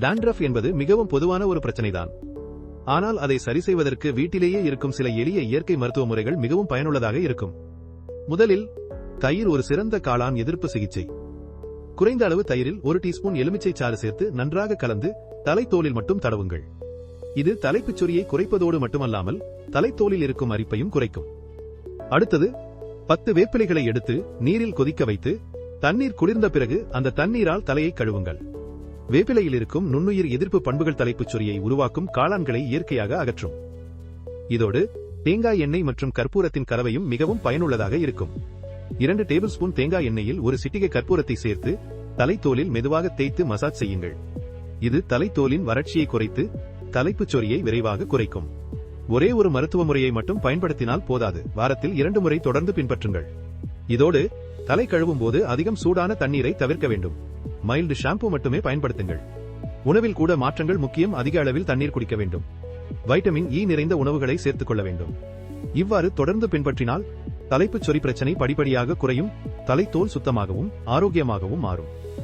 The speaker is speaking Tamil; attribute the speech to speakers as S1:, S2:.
S1: டாண்ட்ரஃப் என்பது மிகவும் பொதுவான ஒரு பிரச்சனைதான். ஆனால் அதை சரி செய்வதற்கு வீட்டிலேயே இருக்கும் சில எளிய இயற்கை மருத்துவ முறைகள் மிகவும் பயனுள்ளதாக இருக்கும். முதலில் தயிர் ஒரு சிறந்த காளான் எதிர்ப்பு சிகிச்சை. குறைந்த அளவு தயிரில் ஒரு டீஸ்பூன் எலுமிச்சை சாறு சேர்த்து நன்றாக கலந்து தலைத்தோலில் மட்டும் தடவுங்கள். இது தலைப்புச் சொறியை குறைப்பதோடு மட்டுமல்லாமல் தலைத்தோலில் இருக்கும் அரிப்பையும் குறைக்கும். அடுத்தது பத்து வேப்பிலைகளை எடுத்து நீரில் கொதிக்க வைத்து தண்ணீர் குளிர்ந்த பிறகு அந்த தண்ணீரால் தலையை கழுவுங்கள். வேப்பிலையில் இருக்கும் நுண்ணுயிர் எதிர்ப்பு பண்புகள் தலைப்புச் சொறியை உருவாக்கும் காளான்களை இயற்கையாக அகற்றும். இதோடு தேங்காய் எண்ணெய் மற்றும் கற்பூரத்தின் கலவையும் மிகவும் பயனுள்ளதாக இருக்கும். இரண்டு டேபிள் ஸ்பூன் தேங்காய் எண்ணெயில் ஒரு சிட்டிகை கற்பூரத்தை சேர்த்து தலைத்தோலில் மெதுவாக தேய்த்து மசாஜ் செய்யுங்கள். இது தலைத்தோலின் வறட்சியை குறைத்து தலைப்புச் சொறியை விரைவாக குறைக்கும். ஒரே ஒரு மருத்துவ முறையை மட்டும் பயன்படுத்தினால் போதாது. வாரத்தில் இரண்டு முறை தொடர்ந்து பின்பற்றுங்கள். இதோடு தலை கழுவும் போது அதிகம் சூடான தண்ணீரை தவிர்க்க வேண்டும். மைல்டு ஷாம்பு மட்டுமே பயன்படுத்துங்கள். உணவில் கூட மாற்றங்கள் முக்கியம். அதிக அளவில் தண்ணீர் குடிக்க வேண்டும். வைட்டமின் இ நிறைந்த உணவுகளை சேர்த்துக் கொள்ள வேண்டும். இவ்வாறு தொடர்ந்து பின்பற்றினால் தலைப்புச் சொறி பிரச்சனை படிப்படியாக குறையும். தலைத்தோல் சுத்தமாகவும் ஆரோக்கியமாகவும் மாறும்.